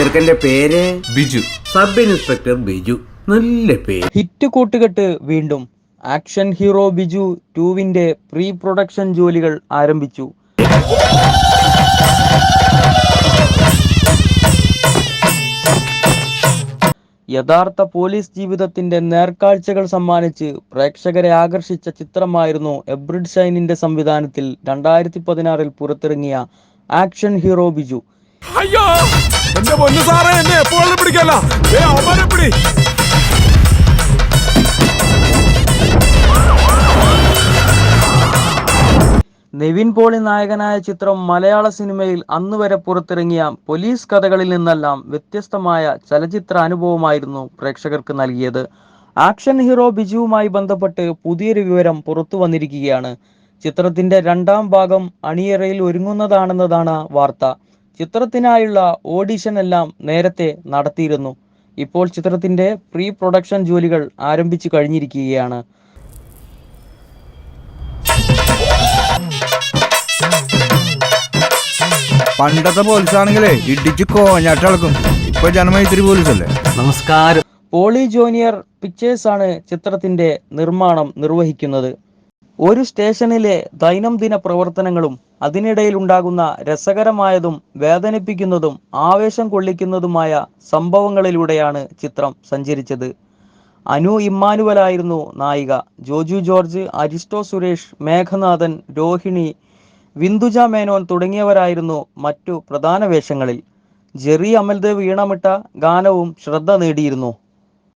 ചെറുക്കന്റെ പേര്? Biju. Sub inspector Biju. നല്ല പേര്. ഹിറ്റ് കൂട്ടുകെട്ട് വീണ്ടും ആക്ഷൻ ഹീറോ ബിജു ടൂവിന്റെ പ്രീ പ്രൊഡക്ഷൻ ജോലികൾ ആരംഭിച്ചു. യഥാർത്ഥ പോലീസ് ജീവിതത്തിന്റെ നേർക്കാഴ്ചകൾ സമ്മാനിച്ച് പ്രേക്ഷകരെ ആകർഷിച്ച ചിത്രമായിരുന്നു എബ്രിഡ് ഷൈനിന്റെ സംവിധാനത്തിൽ രണ്ടായിരത്തി പതിനാറിൽ പുറത്തിറങ്ങിയ ആക്ഷൻ ഹീറോ ബിജു. അയ്യോ! എന്റെ പൊന്നു സാറേ എന്നെ എപ്പോഴും പിടിക്കല്ല. ഏ അവനെ പിടി. നിവിൻ പോളി നായകനായ ചിത്രം മലയാള സിനിമയിൽ അന്ന് വരെ പുറത്തിറങ്ങിയ പോലീസ് കഥകളിൽ നിന്നെല്ലാം വ്യത്യസ്തമായ ചലച്ചിത്ര അനുഭവമായിരുന്നു പ്രേക്ഷകർക്ക് നൽകിയത്. ആക്ഷൻ ഹീറോ ബിജുവുമായി ബന്ധപ്പെട്ട് പുതിയൊരു വിവരം പുറത്തു വന്നിരിക്കുകയാണ്. ചിത്രത്തിന്റെ രണ്ടാം ഭാഗം അണിയറയിൽ ഒരുങ്ങുന്നതാണെന്നതാണ് വാർത്ത. ചിത്രത്തിനായുള്ള ഓഡിഷൻ എല്ലാം നേരത്തെ നടത്തിയിരുന്നു. ഇപ്പോൾ ചിത്രത്തിന്റെ പ്രീ പ്രൊഡക്ഷൻ ജോലികൾ ആരംഭിച്ചു കഴിഞ്ഞിരിക്കുകയാണ്. പണ്ടത്തെ പോലീസ് ആണെങ്കിലേ ഇടിച്ചു കോഞ്ഞാട്ടും ഇപ്പൊ ജനമൈത്രി പോലീസല്ലേ? നമസ്കാരം. പോളി ജൂനിയർ പിക്ചേഴ്സ് ആണ് ചിത്രത്തിന്റെ നിർമ്മാണം നിർവഹിക്കുന്നത്. ഒരു സ്റ്റേഷനിലെ ദൈനംദിന പ്രവർത്തനങ്ങളും അതിനിടയിൽ ഉണ്ടാകുന്ന രസകരമായതും വേദനിപ്പിക്കുന്നതും ആവേശം കൊള്ളിക്കുന്നതുമായ സംഭവങ്ങളിലൂടെയാണ് ചിത്രം സഞ്ചരിച്ചത്. അനു ഇമ്മാനുവലായിരുന്നു നായിക. ജോജു ജോർജ് അരിസ്റ്റോ സുരേഷ് മേഘനാഥൻ രോഹിണി വിന്ദുജ മേനോൻ തുടങ്ങിയവരായിരുന്നു മറ്റു പ്രധാന വേഷങ്ങളിൽ. ജെറി അമൽദേവ് ഈണമിട്ട ഗാനവും ശ്രദ്ധ നേടിയിരുന്നു.